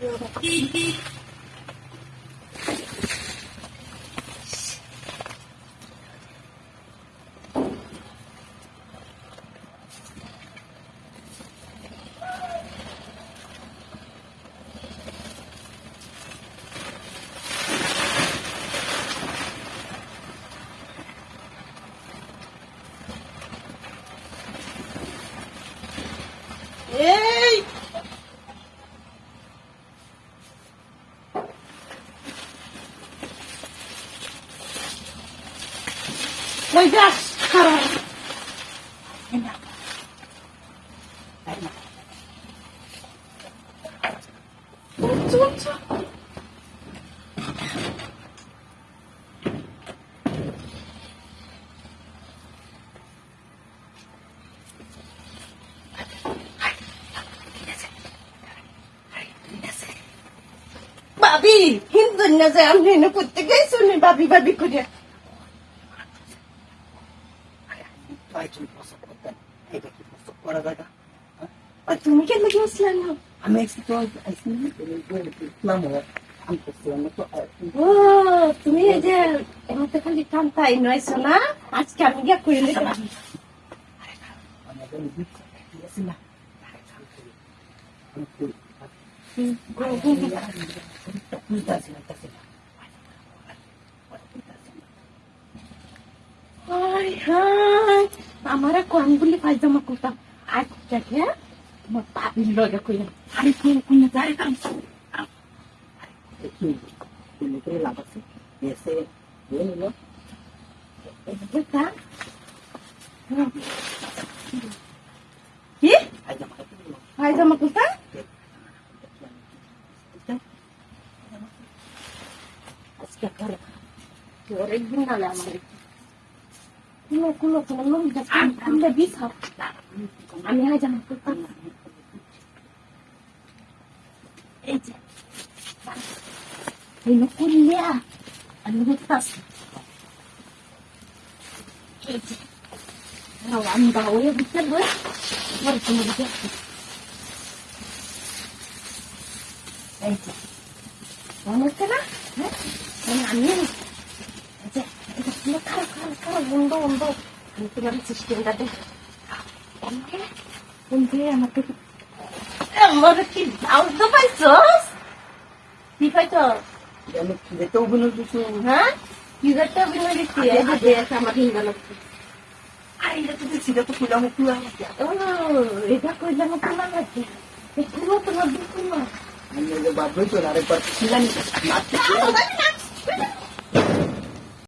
有滴滴 কই যাস খারাপ ভাবি হিন্দু না যে আমি করতে গেছি ভাবি ভাবি করে করতেন। এটা কি প্রসব করা যায় তুমি কেন গেছিলেন না? আমি এসে তো ইসলাম আমি করছিলাম তো ও তুমি এই যে এমতে খালি টানতাই নয়ছো না আজকে আমি গিয়া করে নিতে দিচ্ছে ঠিক আমার কোন বলি পায়জামা করতাম আজকে তোমার পাবির লগে কইলাম আরে কোন কোন যাই কাম লাভ আছে এসে নিল কি পায়জামা করতাম আজকে করে অনেকদিন নালে আমার যাচ্ছে খুললে বিষ আমি আমার করতাম এই যে এই লোক করলে আমি দেখতাছি এই যে নাও, আমি বাউরে দিতে বই পরে তুমি দিতে এই যে মনে হচ্ছে না হ্যাঁ মানে আমি এই যে এটা বন্ধ বন্ধ আমি তোমার সিস্টেমটা দেখ বন্ধু আমাকে আমার কি আউট পাইছস কি পাইছস আমি যেতেও বলে কিছু হ্যাঁ কি করতে অভিনয় দিচ্ছি এই যে দেখ আমার হিঙ্গা লাগছে আর এটা তো সেটা তো আমি খুলে আমাকে ও এটা কইলে আমার তোমার লাগছে এগুলো তোমার দুঃখ না আমি যে বাধ্য হইতো আরেকবার ছিলাম না